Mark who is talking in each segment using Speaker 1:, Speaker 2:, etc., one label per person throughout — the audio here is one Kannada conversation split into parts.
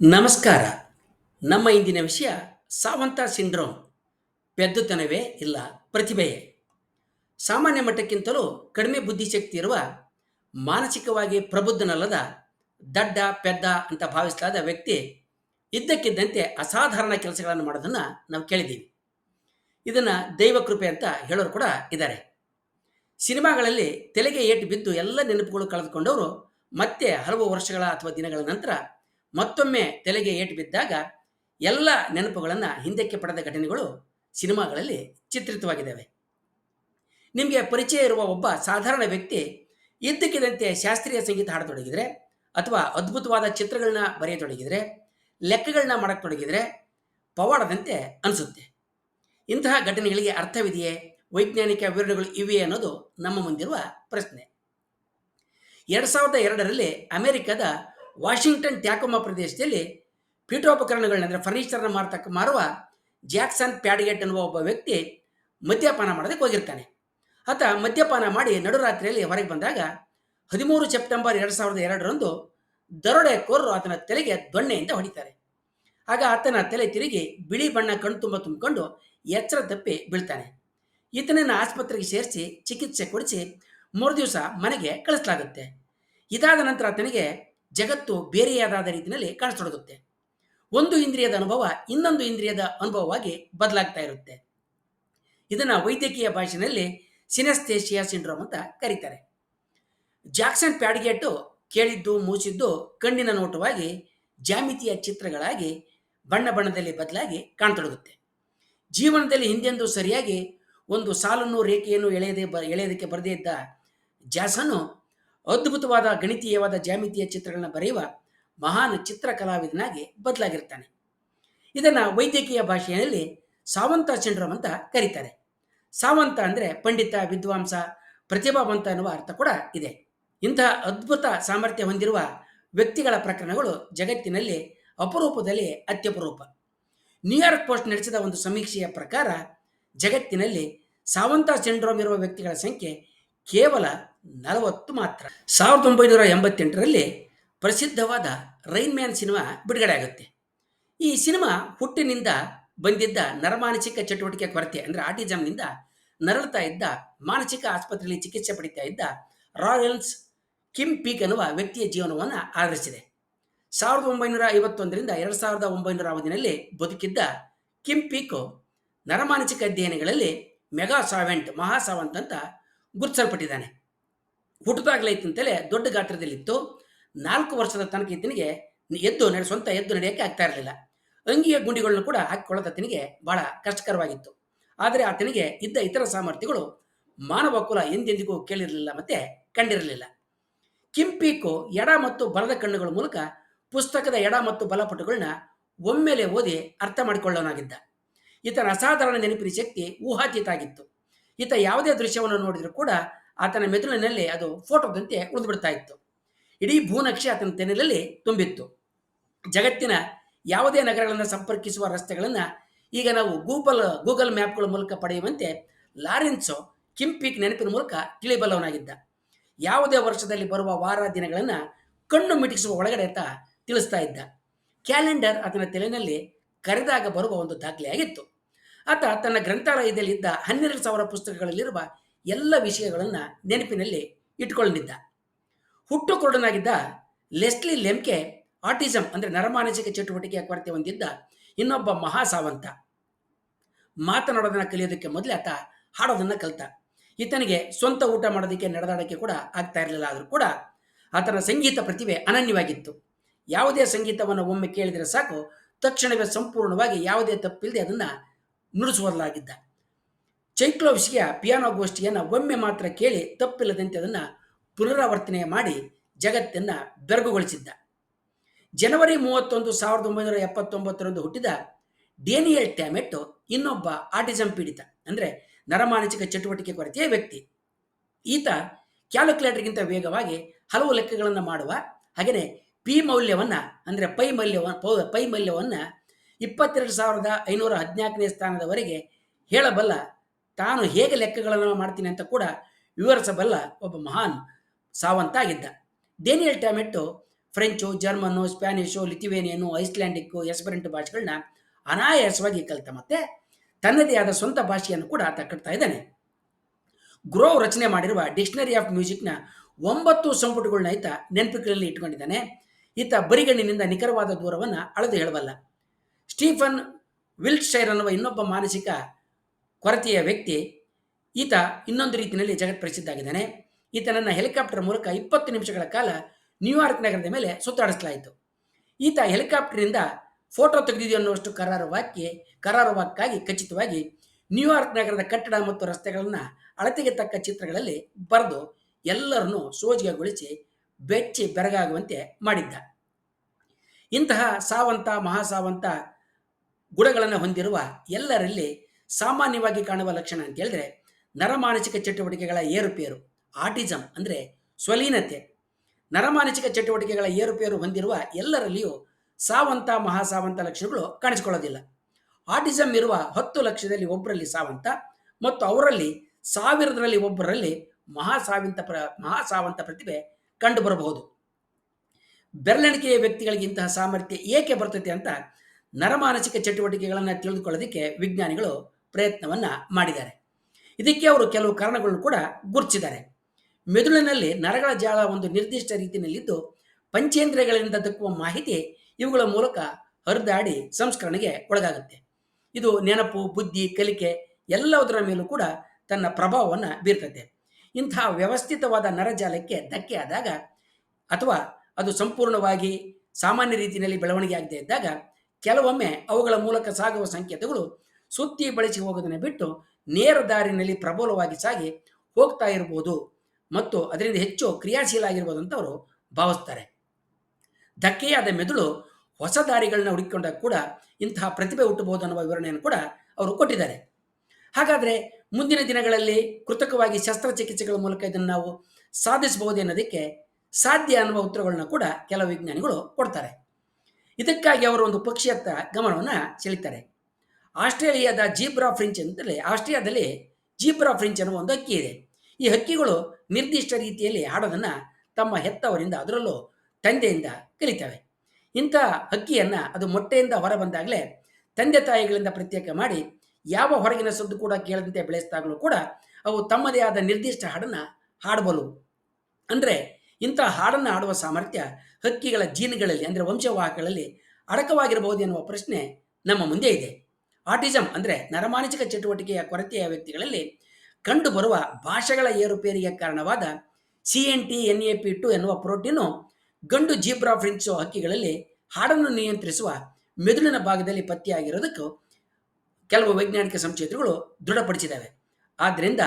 Speaker 1: ನಮಸ್ಕಾರ. ನಮ್ಮ ಇಂದಿನ ವಿಷಯ ಸಾವಂತ ಸಿಂಡ್ರೋಮ್. ಪೆದ್ದುತನವೇ ಇಲ್ಲ, ಪ್ರತಿಭೆಯೇ. ಸಾಮಾನ್ಯ ಮಟ್ಟಕ್ಕಿಂತಲೂ ಕಡಿಮೆ ಬುದ್ಧಿಶಕ್ತಿ ಇರುವ, ಮಾನಸಿಕವಾಗಿ ಪ್ರಬುದ್ಧನಲ್ಲದ, ದಡ್ಡ, ಪೆದ್ದ ಅಂತ ಭಾವಿಸಲಾದ ವ್ಯಕ್ತಿ ಇದ್ದಕ್ಕಿದ್ದಂತೆ ಅಸಾಧಾರಣ ಕೆಲಸಗಳನ್ನು ಮಾಡೋದನ್ನು ನಾವು ಕೇಳಿದ್ದೀವಿ. ಇದನ್ನು ದೈವ ಕೃಪೆ ಅಂತ ಹೇಳೋರು ಕೂಡ ಇದ್ದಾರೆ. ಸಿನಿಮಾಗಳಲ್ಲಿ ತೆಲೆಗೆ ಏಟು ಬಿದ್ದು ಎಲ್ಲ ನೆನಪುಗಳು ಕಳೆದುಕೊಂಡವರು ಮತ್ತೆ ಹಲವು ವರ್ಷಗಳ ಅಥವಾ ದಿನಗಳ ನಂತರ ಮತ್ತೊಮ್ಮೆ ತಲೆಗೆ ಏಟು ಬಿದ್ದಾಗ ಎಲ್ಲ ನೆನಪುಗಳನ್ನು ಹಿಂದಕ್ಕೆ ಪಡೆದ ಘಟನೆಗಳು ಸಿನಿಮಾಗಳಲ್ಲಿ ಚಿತ್ರಿತವಾಗಿದ್ದಾವೆ. ನಿಮಗೆ ಪರಿಚಯ ಇರುವ ಒಬ್ಬ ಸಾಧಾರಣ ವ್ಯಕ್ತಿ ಇದ್ದಕ್ಕಿದ್ದಂತೆ ಶಾಸ್ತ್ರೀಯ ಸಂಗೀತ ಹಾಡತೊಡಗಿದರೆ ಅಥವಾ ಅದ್ಭುತವಾದ ಚಿತ್ರಗಳನ್ನ ಬರೆಯತೊಡಗಿದರೆ ಲೆಕ್ಕಗಳನ್ನ ಮಾಡಕ್ಕೆ ತೊಡಗಿದರೆ ಪವಾಡದಂತೆ ಅನಿಸುತ್ತೆ. ಇಂತಹ ಘಟನೆಗಳಿಗೆ ಅರ್ಥವಿದೆಯೇ? ವೈಜ್ಞಾನಿಕ ವಿವರಣೆಗಳು ಇವೆಯೇ ಅನ್ನೋದು ನಮ್ಮ ಮುಂದಿರುವ ಪ್ರಶ್ನೆ. ಎರಡು ಸಾವಿರದ ಎರಡರಲ್ಲಿ ಅಮೆರಿಕದ ವಾಷಿಂಗ್ಟನ್ ಟ್ಯಾಕೋಮಾ ಪ್ರದೇಶದಲ್ಲಿ ಪೀಠೋಪಕರಣಗಳನ್ನ ಅಂದರೆ ಫರ್ನಿಚರ್ನ ಮಾರ್ತಕ್ಕ, ಮಾರುವ ಜಾಕ್ಸನ್ ಪ್ಯಾಡ್ಗೆಟ್ ಅನ್ನುವ ಒಬ್ಬ ವ್ಯಕ್ತಿ ಮದ್ಯಪಾನ ಮಾಡೋದಕ್ಕೆ ಹೋಗಿರ್ತಾನೆ. ಆತ ಮದ್ಯಪಾನ ಮಾಡಿ ನಡುರಾತ್ರಿಯಲ್ಲಿ ಹೊರಗೆ ಬಂದಾಗ ಹದಿಮೂರು ಸೆಪ್ಟೆಂಬರ್ ಎರಡು ಸಾವಿರದ ಎರಡರಂದು ದರೋಡೆಕೋರರು ಆತನ ತಲೆಗೆ ದೊಣ್ಣೆಯಿಂದ ಹೊಡಿತಾರೆ. ಆಗ ಆತನ ತಲೆ ತಿರುಗಿ ಬಿಳಿ ಬಣ್ಣ ಕಣ್ಣು ತುಂಬ ತುಂಬಿಕೊಂಡು ಎಚ್ಚರ ತಪ್ಪಿ ಬೀಳ್ತಾನೆ. ಈತನನ್ನು ಆಸ್ಪತ್ರೆಗೆ ಸೇರಿಸಿ ಚಿಕಿತ್ಸೆ ಕೊಡಿಸಿ ಮೂರು ದಿವಸ ಮನೆಗೆ ಕಳಿಸಲಾಗುತ್ತೆ. ಇದಾದ ನಂತರ ಆತನಿಗೆ ಜಗತ್ತು ಬೇರೆಯಾದ ರೀತಿಯಲ್ಲಿ ಕಾಣಿಸ್ತೊಡಗುತ್ತೆ ಒಂದು ಇಂದ್ರಿಯದ ಅನುಭವ ಇನ್ನೊಂದು ಇಂದ್ರಿಯದ ಅನುಭವವಾಗಿ ಬದಲಾಗ್ತಾ ಇರುತ್ತೆ. ಇದನ್ನ ವೈದ್ಯಕೀಯ ಭಾಷೆಯಲ್ಲಿ ಸಿನೆಸ್ಥೇಷಿಯಾ ಸಿಂಡ್ರೋಮ್ ಅಂತ ಕರೀತಾರೆ. ಜಾಕ್ಸನ್ ಪ್ಯಾಡ್ಗೆಟ್ಟು ಕೇಳಿದ್ದು, ಮೂಸಿದ್ದು, ಕಣ್ಣಿನ ನೋಟವಾಗಿ ಜಾಮಿತಿಯ ಚಿತ್ರಗಳಾಗಿ, ಬಣ್ಣ ಬಣ್ಣದಲ್ಲಿ ಬದಲಾಗಿ ಕಾಣ್ತೊಡಗುತ್ತೆ. ಜೀವನದಲ್ಲಿ ಹಿಂದೆಂದು ಸರಿಯಾಗಿ ಒಂದು ಸಾಲನ್ನು, ರೇಖೆಯನ್ನು ಎಳೆಯದೆ ಬ, ಎಳೆಯೋದಕ್ಕೆ ಬರದೇ ಇದ್ದ ಜಾಸನ್ನು ಅದ್ಭುತವಾದ ಗಣಿತೀಯವಾದ ಜ್ಯಾಮಿತೀಯ ಚಿತ್ರಗಳನ್ನ ಬರೆಯುವ ಮಹಾನ್ ಚಿತ್ರ ಕಲಾವಿದನಾಗಿ ಬದಲಾಗಿರ್ತಾನೆ. ಇದನ್ನು ವೈದ್ಯಕೀಯ ಭಾಷೆಯಲ್ಲಿ ಸಾವಂತ ಸಿಂಡ್ರೋಮ್ ಅಂತ ಕರೀತಾರೆ. ಸಾವಂತ ಅಂದರೆ ಪಂಡಿತ, ವಿದ್ವಾಂಸ, ಪ್ರತಿಭಾವಂತ ಅನ್ನುವ ಅರ್ಥ ಕೂಡ ಇದೆ. ಇಂತಹ ಅದ್ಭುತ ಸಾಮರ್ಥ್ಯ ಹೊಂದಿರುವ ವ್ಯಕ್ತಿಗಳ ಪ್ರಕರಣಗಳು ಜಗತ್ತಿನಲ್ಲಿ ಅಪರೂಪದಲ್ಲಿ ಅತ್ಯಪರೂಪ. ನ್ಯೂಯಾರ್ಕ್ ಪೋಸ್ಟ್ ನಡೆಸಿದ ಒಂದು ಸಮೀಕ್ಷೆಯ ಪ್ರಕಾರ ಜಗತ್ತಿನಲ್ಲಿ ಸಾವಂತ ಸಿಂಡ್ರೋಮ್ ಇರುವ ವ್ಯಕ್ತಿಗಳ ಸಂಖ್ಯೆ ಕೇವಲ ನಲವತ್ತು ಮಾತ್ರ. ಸಾವಿರದ ಒಂಬೈನೂರ ಎಂಬತ್ತೆಂಟರಲ್ಲಿ ಪ್ರಸಿದ್ಧವಾದ ರೈನ್ ಮ್ಯಾನ್ ಸಿನಿಮಾ ಬಿಡುಗಡೆ ಆಗುತ್ತೆ. ಈ ಸಿನಿಮಾ ಹುಟ್ಟಿನಿಂದ ಬಂದಿದ್ದ ನರಮಾನಸಿಕ ಚಟುವಟಿಕೆ ಕೊರತೆ ಅಂದರೆ ಆಟಿಸಮ್ನಿಂದ ನರಳುತ್ತಾ ಇದ್ದ, ಮಾನಸಿಕ ಆಸ್ಪತ್ರೆಯಲ್ಲಿ ಚಿಕಿತ್ಸೆ ಪಡಿತಾ ಇದ್ದ ರಾಯಲ್ಸ್ ಕಿಮ್ ಪೀಕ್ ಅನ್ನುವ ವ್ಯಕ್ತಿಯ ಜೀವನವನ್ನು ಆಧರಿಸಿದೆ. ಸಾವಿರದ ಒಂಬೈನೂರ ಐವತ್ತೊಂದರಿಂದ ಎರಡು ಸಾವಿರದ ಒಂಬೈನೂರ ಅವಧಿನಲ್ಲಿ ಬದುಕಿದ್ದ ಕಿಮ್ ಪೀಕು ನರಮಾನಸಿಕ ಅಧ್ಯಯನಗಳಲ್ಲಿ ಮೆಗಾ ಸಾವೆಂಟ್ ಮಹಾಸಾವಂತ್ ಅಂತ ಗುರುತಿಸಲ್ಪಟ್ಟಿದ್ದಾನೆ. ಹುಟ್ಟದಾಗಲೈತಂತಲೇ ದೊಡ್ಡ ಗಾತ್ರದಲ್ಲಿತ್ತು. ನಾಲ್ಕು ವರ್ಷದ ತನಕ ಈತನಿಗೆ ಎದ್ದು ನಡೆ ಎದ್ದು ನಡೆಯೋಕ್ಕೆ ಆಗ್ತಾ ಇರಲಿಲ್ಲ. ಅಂಗಿಯ ಗುಂಡಿಗಳನ್ನು ಕೂಡ ಹಾಕಿಕೊಳ್ಳೋದು ಆತನಿಗೆ ಬಹಳ ಕಷ್ಟಕರವಾಗಿತ್ತು. ಆದರೆ ಆತನಿಗೆ ಇದ್ದ ಇತರ ಸಾಮರ್ಥ್ಯಗಳು ಮಾನವ ಕುಲ ಎಂದೆಂದಿಗೂ ಕೇಳಿರಲಿಲ್ಲ ಮತ್ತೆ ಕಂಡಿರಲಿಲ್ಲ. ಕಿಂಪೀಕು ಎಡ ಮತ್ತು ಬಲದ ಕಣ್ಣುಗಳ ಮೂಲಕ ಪುಸ್ತಕದ ಎಡ ಮತ್ತು ಬಲಪಟುಗಳನ್ನ ಒಮ್ಮೆಲೆ ಓದಿ ಅರ್ಥ ಮಾಡಿಕೊಳ್ಳೋನಾಗಿದ್ದ. ಈತನ ಅಸಾಧಾರಣ ನೆನಪಿನ ಶಕ್ತಿ ಊಹಾತೀತ ಆಗಿತ್ತು. ಈತ ಯಾವುದೇ ದೃಶ್ಯವನ್ನು ನೋಡಿದರೂ ಕೂಡ ಆತನ ಮೆದುಳಿನಲ್ಲಿ ಅದು ಫೋಟೋದಂತೆ ಉಳಿದುಬಿಡ್ತಾ ಇತ್ತು. ಇಡೀ ಭೂನಕ್ಷೆ ಆತನ ತೆನೆಯಲ್ಲಿ ತುಂಬಿತ್ತು. ಜಗತ್ತಿನ ಯಾವುದೇ ನಗರಗಳನ್ನು ಸಂಪರ್ಕಿಸುವ ರಸ್ತೆಗಳನ್ನು ಈಗ ನಾವು ಗೂಗಲ್ ಗೂಗಲ್ ಮ್ಯಾಪ್ಗಳ ಮೂಲಕ ಪಡೆಯುವಂತೆ ಲಾರೆನ್ಸೋ ಕಿಂಪಿಕ್ ನೆನಪಿನ ಮೂಲಕ ತಿಳಿಬಲ್ಲವನಾಗಿದ್ದ. ಯಾವುದೇ ವರ್ಷದಲ್ಲಿ ಬರುವ ವಾರ ದಿನಗಳನ್ನು ಕಣ್ಣು ಮಿಟಿಸುವ ಒಳಗಡೆ ಅಂತ ತಿಳಿಸ್ತಾ ಇದ್ದ. ಕ್ಯಾಲೆಂಡರ್ ಆತನ ತಲೆಯಲ್ಲಿ ಕರೆದಾಗ ಬರುವ ಒಂದು ದಾಖಲೆಯಾಗಿತ್ತು. ಆತ ತನ್ನ ಗ್ರಂಥಾಲಯದಲ್ಲಿ ಇದ್ದ ಹನ್ನೆರಡು ಸಾವಿರ ಪುಸ್ತಕಗಳಲ್ಲಿರುವ ಎಲ್ಲ ವಿಷಯಗಳನ್ನು ನೆನಪಿನಲ್ಲಿ ಇಟ್ಕೊಂಡಿದ್ದ ಹುಟ್ಟು ಕುರುಡನಾಗಿದ್ದ ಲೆಸ್ಲಿ ಲೆಮ್ಕೆ ಆಟಿಸಮ್ ಅಂದರೆ ನರಮಾನಸಿಕ ಚಟುವಟಿಕೆಯ ಕೊರತೆ ಹೊಂದಿದ್ದ ಇನ್ನೊಬ್ಬ ಮಹಾ ಸಾವಂತ ಮಾತನಾಡೋದನ್ನು ಕಲಿಯೋದಕ್ಕೆ ಮೊದಲೇ ಆತ ಹಾಡೋದನ್ನು ಕಲಿತ. ಈತನಿಗೆ ಸ್ವಂತ ಊಟ ಮಾಡೋದಕ್ಕೆ ನಡೆದಾಡೋಕ್ಕೆ ಕೂಡ ಆಗ್ತಾ ಇರಲಿಲ್ಲ, ಆದರೂ ಕೂಡ ಆತನ ಸಂಗೀತ ಪ್ರತಿಭೆ ಅನನ್ಯವಾಗಿತ್ತು. ಯಾವುದೇ ಸಂಗೀತವನ್ನು ಒಮ್ಮೆ ಕೇಳಿದರೆ ಸಾಕು, ತಕ್ಷಣವೇ ಸಂಪೂರ್ಣವಾಗಿ ಯಾವುದೇ ತಪ್ಪಿಲ್ಲದೆ ಅದನ್ನು ನುಡಿಸುವಲಾಗಿದ್ದ ಚೈಕ್ಲೋವಿಸ್ಗೆ ಪಿಯಾನೋ ಗೋಷ್ಠಿಯನ್ನು ಒಮ್ಮೆ ಮಾತ್ರ ಕೇಳಿ ತಪ್ಪಿಲ್ಲದಂತೆ ಅದನ್ನು ಪುನರಾವರ್ತನೆ ಮಾಡಿ ಜಗತ್ತನ್ನು ಬೆರಗುಗೊಳಿಸಿದ್ದ. ಜನವರಿ ಮೂವತ್ತೊಂದು ಸಾವಿರದ ಒಂಬೈನೂರ ಎಪ್ಪತ್ತೊಂಬತ್ತರಂದು ಹುಟ್ಟಿದ ಡೇನಿಯಲ್ ಟ್ಯಾಮೆಟ್ಟು ಇನ್ನೊಬ್ಬ ಆಟಿಸಂ ಪೀಡಿತ, ಅಂದರೆ ನರಮಾನಸಿಕ ಚಟುವಟಿಕೆ ಕೊರತೆಯ ವ್ಯಕ್ತಿ. ಈತ ಕ್ಯಾಲ್ಕುಲೇಟರ್ಗಿಂತ ವೇಗವಾಗಿ ಹಲವು ಲೆಕ್ಕಗಳನ್ನು ಮಾಡುವ ಹಾಗೆಯೇ ಪಿ ಮೌಲ್ಯವನ್ನು, ಅಂದರೆ ಪೈ ಮೌಲ್ಯವನ್ನು ಪೈ ಮೌಲ್ಯವನ್ನು ಇಪ್ಪತ್ತೆರಡು ಸಾವಿರದ ಐನೂರ ಹದಿನಾಲ್ಕನೇ ಸ್ಥಾನದವರೆಗೆ ಹೇಳಬಲ್ಲ, ತಾನು ಹೇಗೆ ಲೆಕ್ಕಗಳನ್ನು ಮಾಡ್ತೀನಿ ಅಂತ ಕೂಡ ವಿವರಿಸಬಲ್ಲ ಒಬ್ಬ ಮಹಾನ್ ಸಾವಂತ ಆಗಿದ್ದ ಡೇನಿಯಲ್ ಟ್ಯಾಮೆಟ್ಟು, ಫ್ರೆಂಚು, ಜರ್ಮನ್ನು, ಸ್ಪ್ಯಾನಿಷು, ಲಿಥುವೇನಿಯನ್ನು, ಐಸ್ಲ್ಯಾಂಡಿಕ್ಕು, ಎಸ್ಪರೆಂಟ್ ಭಾಷೆಗಳನ್ನ ಅನಾಯಾಸವಾಗಿ ಕಲಿತ ಮತ್ತೆ ತನ್ನದೇ ಆದ ಸ್ವಂತ ಭಾಷೆಯನ್ನು ಕೂಡ ಆತ ಕಟ್ತಾ ಇದ್ದಾನೆ. ಗ್ರೋವ್ ರಚನೆ ಮಾಡಿರುವ ಡಿಕ್ಷನರಿ ಆಫ್ ಮ್ಯೂಸಿಕ್ನ ಒಂಬತ್ತು ಸಂಪುಟಗಳನ್ನ ಈತ ನೆನಪುಗಳಲ್ಲಿ ಇಟ್ಕೊಂಡಿದ್ದಾನೆ. ಈತ ಬರಿಗಣ್ಣಿನಿಂದ ನಿಖರವಾದ ದೂರವನ್ನು ಅಳೆದು ಹೇಳಬಲ್ಲ. ಸ್ಟೀಫನ್ ವಿಲ್ಟ್ಶೈರ್ ಅನ್ನುವ ಇನ್ನೊಬ್ಬ ಮಾನಸಿಕ ಕೊರತೆಯ ವ್ಯಕ್ತಿ, ಈತ ಇನ್ನೊಂದು ರೀತಿಯಲ್ಲಿ ಜಗತ್ ಪ್ರಸಿದ್ಧ ಆಗಿದ್ದಾನೆ ಈತನನ್ನು ಹೆಲಿಕಾಪ್ಟರ್ ಮೂಲಕ ಇಪ್ಪತ್ತು ನಿಮಿಷಗಳ ಕಾಲ ನ್ಯೂಯಾರ್ಕ್ ನಗರದ ಮೇಲೆ ಸುತ್ತಾಡಿಸಲಾಯಿತು. ಈತ ಹೆಲಿಕಾಪ್ಟರ್ನಿಂದ ಫೋಟೋ ತೆಗೆದಿದೆಯೋ ಅನ್ನುವಷ್ಟು ಕರಾರುವಾಕ್ಯ ಕರಾರುವಾಕ್ಕಾಗಿ ಖಚಿತವಾಗಿ ನ್ಯೂಯಾರ್ಕ್ ನಗರದ ಕಟ್ಟಡ ಮತ್ತು ರಸ್ತೆಗಳನ್ನು ಅಳತೆಗೆ ತಕ್ಕ ಚಿತ್ರಗಳಲ್ಲಿ ಬರೆದು ಎಲ್ಲರನ್ನೂ ಸೋಜಿಗೆಗೊಳಿಸಿ ಬೆಚ್ಚಿ ಬೆರಗಾಗುವಂತೆ ಮಾಡಿದ್ದ. ಇಂತಹ ಸಾವಂತ, ಮಹಾಸಾವಂತ ಗುಣಗಳನ್ನು ಹೊಂದಿರುವ ಎಲ್ಲರಲ್ಲಿ ಸಾಮಾನ್ಯವಾಗಿ ಕಾಣುವ ಲಕ್ಷಣ ಅಂತ ಹೇಳಿದ್ರೆ ನರಮಾನಸಿಕ ಚಟುವಟಿಕೆಗಳ ಏರುಪೇರು ಆಟಿಸಮ್ ಅಂದರೆ ಸ್ವಲೀನತೆ. ನರಮಾನಸಿಕ ಚಟುವಟಿಕೆಗಳ ಏರುಪೇರು ಹೊಂದಿರುವ ಎಲ್ಲರಲ್ಲಿಯೂ ಸಾವಂತ, ಮಹಾಸಾವಂತ ಲಕ್ಷಣಗಳು ಕಾಣಿಸಿಕೊಳ್ಳೋದಿಲ್ಲ. ಆಟಿಸಮ್ ಇರುವ ಹತ್ತು ಲಕ್ಷದಲ್ಲಿ ಒಬ್ಬರಲ್ಲಿ ಸಾವಂತ, ಮತ್ತು ಅವರಲ್ಲಿ ಸಾವಿರದರಲ್ಲಿ ಒಬ್ಬರಲ್ಲಿ ಮಹಾಸಾವಂತ ಪ್ರ, ಮಹಾಸಾವಂತ ಪ್ರತಿಭೆ ಕಂಡುಬರಬಹುದು. ಬೆರಳೆಣಿಕೆಯ ವ್ಯಕ್ತಿಗಳಿಗೆ ಇಂತಹ ಸಾಮರ್ಥ್ಯ ಏಕೆ ಬರ್ತೈತೆ ಅಂತ ನರಮಾನಸಿಕ ಚಟುವಟಿಕೆಗಳನ್ನು ತಿಳಿದುಕೊಳ್ಳೋದಕ್ಕೆ ವಿಜ್ಞಾನಿಗಳು ಪ್ರಯತ್ನವನ್ನು ಮಾಡಿದ್ದಾರೆ. ಇದಕ್ಕೆ ಅವರು ಕೆಲವು ಕಾರಣಗಳನ್ನು ಕೂಡ ಗುರುತಿಸಿದ್ದಾರೆ. ಮೆದುಳಿನಲ್ಲಿ ನರಗಳ ಜಾಲ ಒಂದು ನಿರ್ದಿಷ್ಟ ರೀತಿಯಲ್ಲಿದ್ದು, ಪಂಚೇಂದ್ರಿಯಗಳಿಂದ ದಕ್ಕುವ ಮಾಹಿತಿ ಇವುಗಳ ಮೂಲಕ ಹರಿದಾಡಿ ಸಂಸ್ಕರಣೆಗೆ ಒಳಗಾಗುತ್ತೆ. ಇದು ನೆನಪು, ಬುದ್ಧಿ, ಕಲಿಕೆ ಎಲ್ಲದರ ಮೇಲೂ ಕೂಡ ತನ್ನ ಪ್ರಭಾವವನ್ನು ಬೀರ್ತದೆ. ಇಂತಹ ವ್ಯವಸ್ಥಿತವಾದ ನರಜಾಲಕ್ಕೆ ಧಕ್ಕೆ ಆದಾಗ ಅಥವಾ ಅದು ಸಂಪೂರ್ಣವಾಗಿ ಸಾಮಾನ್ಯ ರೀತಿಯಲ್ಲಿ ಬೆಳವಣಿಗೆ ಆಗದೇ ಇದ್ದಾಗ ಕೆಲವೊಮ್ಮೆ ಅವುಗಳ ಮೂಲಕ ಸಾಗುವ ಸಂಕೇತಗಳು ಸುತ್ತಿ ಬಳಸಿ ಹೋಗೋದನ್ನು ಬಿಟ್ಟು ನೇರ ದಾರಿನಲ್ಲಿ ಪ್ರಬಲವಾಗಿ ಸಾಗಿ ಹೋಗ್ತಾ ಇರ್ಬೋದು ಮತ್ತು ಅದರಿಂದ ಹೆಚ್ಚು ಕ್ರಿಯಾಶೀಲ ಆಗಿರ್ಬೋದು ಅಂತ ಅವರು ಭಾವಿಸ್ತಾರೆ. ಧಕ್ಕೆಯಾದ ಮೆದುಳು ಹೊಸ ದಾರಿಗಳನ್ನ ಹುಡುಕಿಕೊಂಡಾಗ ಕೂಡ ಇಂತಹ ಪ್ರತಿಭೆ ಹುಟ್ಟಬಹುದು ಅನ್ನುವ ವಿವರಣೆಯನ್ನು ಕೂಡ ಅವರು ಕೊಟ್ಟಿದ್ದಾರೆ. ಹಾಗಾದರೆ ಮುಂದಿನ ದಿನಗಳಲ್ಲಿ ಕೃತಕವಾಗಿ ಶಸ್ತ್ರಚಿಕಿತ್ಸೆಗಳ ಮೂಲಕ ಇದನ್ನು ನಾವು ಸಾಧಿಸಬಹುದು ಅನ್ನೋದಕ್ಕೆ ಸಾಧ್ಯ ಅನ್ನುವ ಉತ್ತರಗಳನ್ನ ಕೂಡ ಕೆಲವು ವಿಜ್ಞಾನಿಗಳು ಕೊಡ್ತಾರೆ. ಇದಕ್ಕಾಗಿ ಅವರು ಒಂದು ಪಕ್ಷಿಯತ್ತ ಗಮನವನ್ನು ಸೆಳೀತಾರೆ. ಆಸ್ಟ್ರೇಲಿಯಾದ ಜೀಬ್ರಾ ಫ್ರಿಂಚ್ ಅಂತಲೇ ಆಸ್ಟ್ರೇಲಿಯಾದಲ್ಲಿ ಜೀಬ್ರಾ ಫ್ರಿಂಚ್ ಅನ್ನುವ ಒಂದು ಹಕ್ಕಿ ಇದೆ. ಈ ಹಕ್ಕಿಗಳು ನಿರ್ದಿಷ್ಟ ರೀತಿಯಲ್ಲಿ ಹಾಡೋದನ್ನು ತಮ್ಮ ಹೆತ್ತವರಿಂದ, ಅದರಲ್ಲೂ ತಂದೆಯಿಂದ ಕಲಿತವೆ. ಇಂಥ ಹಕ್ಕಿಯನ್ನು ಅದು ಮೊಟ್ಟೆಯಿಂದ ಹೊರ ಬಂದಾಗಲೇ ತಂದೆ ತಾಯಿಗಳಿಂದ ಪ್ರತ್ಯೇಕ ಮಾಡಿ, ಯಾವ ಹೊರಗಿನ ಸದ್ದು ಕೂಡ ಕೇಳದಂತೆ ಬೆಳೆಸಿದಾಗಲೂ ಕೂಡ ಅವು ತಮ್ಮದೇ ಆದ ನಿರ್ದಿಷ್ಟ ಹಾಡನ್ನು ಹಾಡಬಲ್ಲವು ಅಂದರೆ ಇಂಥ ಹಾಡನ್ನು ಹಾಡುವ ಸಾಮರ್ಥ್ಯ ಹಕ್ಕಿಗಳ ಜೀನ್ಗಳಲ್ಲಿ ಅಂದರೆ ವಂಶವಾಹಕಗಳಲ್ಲಿ ಅಡಕವಾಗಿರಬಹುದು ಎನ್ನುವ ಪ್ರಶ್ನೆ ನಮ್ಮ ಮುಂದೆ ಇದೆ. ಆಟಿಸಮ್ ಅಂದರೆ ನರಮಾನಸಿಕ ಚಟುವಟಿಕೆಯ ಕೊರತೆಯ ವ್ಯಕ್ತಿಗಳಲ್ಲಿ ಕಂಡುಬರುವ ಭಾಷೆಗಳ ಏರುಪೇರಿಗೆ ಕಾರಣವಾದ C N T N A P two ಎನ್ನುವ ಪ್ರೋಟೀನು ಗಂಡು ಜೀಬ್ರಾ ಫ್ರಿಂಚು ಹಕ್ಕಿಗಳಲ್ಲಿ ಹಾಡನ್ನು ನಿಯಂತ್ರಿಸುವ ಮೆದುಳಿನ ಭಾಗದಲ್ಲಿ ಪತ್ತೆಯಾಗಿರೋದಕ್ಕೂ ಕೆಲವು ವೈಜ್ಞಾನಿಕ ಸಂಶೋಧನೆಗಳು ದೃಢಪಡಿಸಿದ್ದಾವೆ. ಆದ್ದರಿಂದ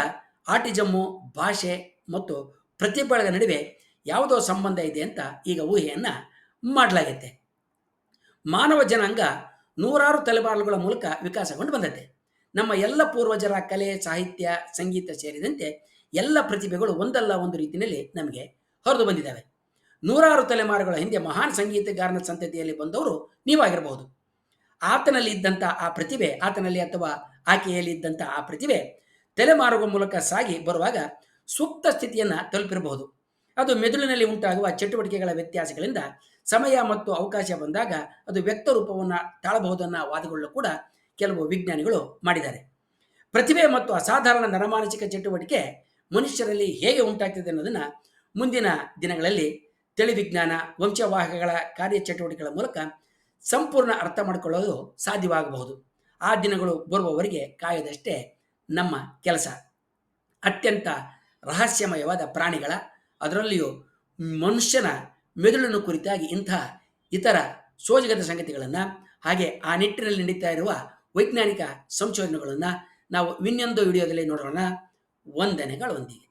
Speaker 1: ಆಟಿಸಮ್ಮು ಭಾಷೆ ಮತ್ತು ಪ್ರತಿಭೆಗಳ ನಡುವೆ ಯಾವುದೋ ಸಂಬಂಧ ಇದೆ ಅಂತ ಈಗ ಊಹೆಯನ್ನು ಮಾಡಲಾಗೈತೆ. ಮಾನವ ಜನಾಂಗ ನೂರಾರು ತಲೆಮಾರುಗಳ ಮೂಲಕ ವಿಕಾಸಗೊಂಡು ಬಂದತೆ. ನಮ್ಮ ಎಲ್ಲ ಪೂರ್ವಜರ ಕಲೆ, ಸಾಹಿತ್ಯ, ಸಂಗೀತ ಸೇರಿದಂತೆ ಎಲ್ಲ ಪ್ರತಿಭೆಗಳು ಒಂದಲ್ಲ ಒಂದು ರೀತಿಯಲ್ಲಿ ನಮಗೆ ಹೊರದು ಬಂದಿದ್ದಾವೆ. ನೂರಾರು ತಲೆಮಾರುಗಳ ಹಿಂದೆ ಮಹಾನ್ ಸಂಗೀತಗಾರನ ಸಂತತಿಯಲ್ಲಿ ಬಂದವರು ನೀವಾಗಿರಬಹುದು. ಆತನಲ್ಲಿ ಇದ್ದಂಥ ಆ ಪ್ರತಿಭೆ, ಆತನಲ್ಲಿ ಅಥವಾ ಆಕೆಯಲ್ಲಿ ಇದ್ದಂಥ ಆ ಪ್ರತಿಭೆ ತಲೆಮಾರುಗಳ ಮೂಲಕ ಸಾಗಿ ಬರುವಾಗ ಸೂಕ್ತ ಸ್ಥಿತಿಯನ್ನು ತಲುಪಿರಬಹುದು. ಅದು ಮೆದುಳಿನಲ್ಲಿ ಉಂಟಾಗುವ ಚಟುವಟಿಕೆಗಳ ವ್ಯತ್ಯಾಸಗಳಿಂದ ಸಮಯ ಮತ್ತು ಅವಕಾಶ ಬಂದಾಗ ಅದು ವ್ಯಕ್ತ ರೂಪವನ್ನು ತಾಳಬಹುದನ್ನ ವಾದಗಳು ಕೂಡ ಕೆಲವು ವಿಜ್ಞಾನಿಗಳು ಮಾಡಿದ್ದಾರೆ. ಪ್ರತಿಭೆ ಮತ್ತು ಅಸಾಧಾರಣ ನರಮಾನಸಿಕ ಚಟುವಟಿಕೆ ಮನುಷ್ಯರಲ್ಲಿ ಹೇಗೆ ಉಂಟಾಗ್ತದೆ ಅನ್ನೋದನ್ನು ಮುಂದಿನ ದಿನಗಳಲ್ಲಿ ತಿಳಿವಿಜ್ಞಾನ ವಂಶವಾಹಕಗಳ ಕಾರ್ಯಚಟುವಟಿಕೆಗಳ ಮೂಲಕ ಸಂಪೂರ್ಣ ಅರ್ಥ ಮಾಡಿಕೊಳ್ಳೋದು ಸಾಧ್ಯವಾಗಬಹುದು. ಆ ದಿನಗಳು ಬರುವವರೆಗೆ ಕಾಯದಷ್ಟೇ ನಮ್ಮ ಕೆಲಸ. ಅತ್ಯಂತ ರಹಸ್ಯಮಯವಾದ ಪ್ರಾಣಿಗಳ ಅದರಲ್ಲಿಯೂ ಮನುಷ್ಯನ ಮೆದುಳನ್ನು ಕುರಿತಾಗಿ ಇಂಥ ಇತರ ಸೋಜಗದ ಸಂಗತಿಗಳನ್ನು ಹಾಗೆ ಆ ನಿಟ್ಟಿನಲ್ಲಿ ನಡೀತಾ ಇರುವ ವೈಜ್ಞಾನಿಕ ಸಂಶೋಧನೆಗಳನ್ನು ನಾವು ಇನ್ನೊಂದು ವಿಡಿಯೋದಲ್ಲಿ ನೋಡೋಣ. ವಂದನೆಗಳೊಂದಿಗೆ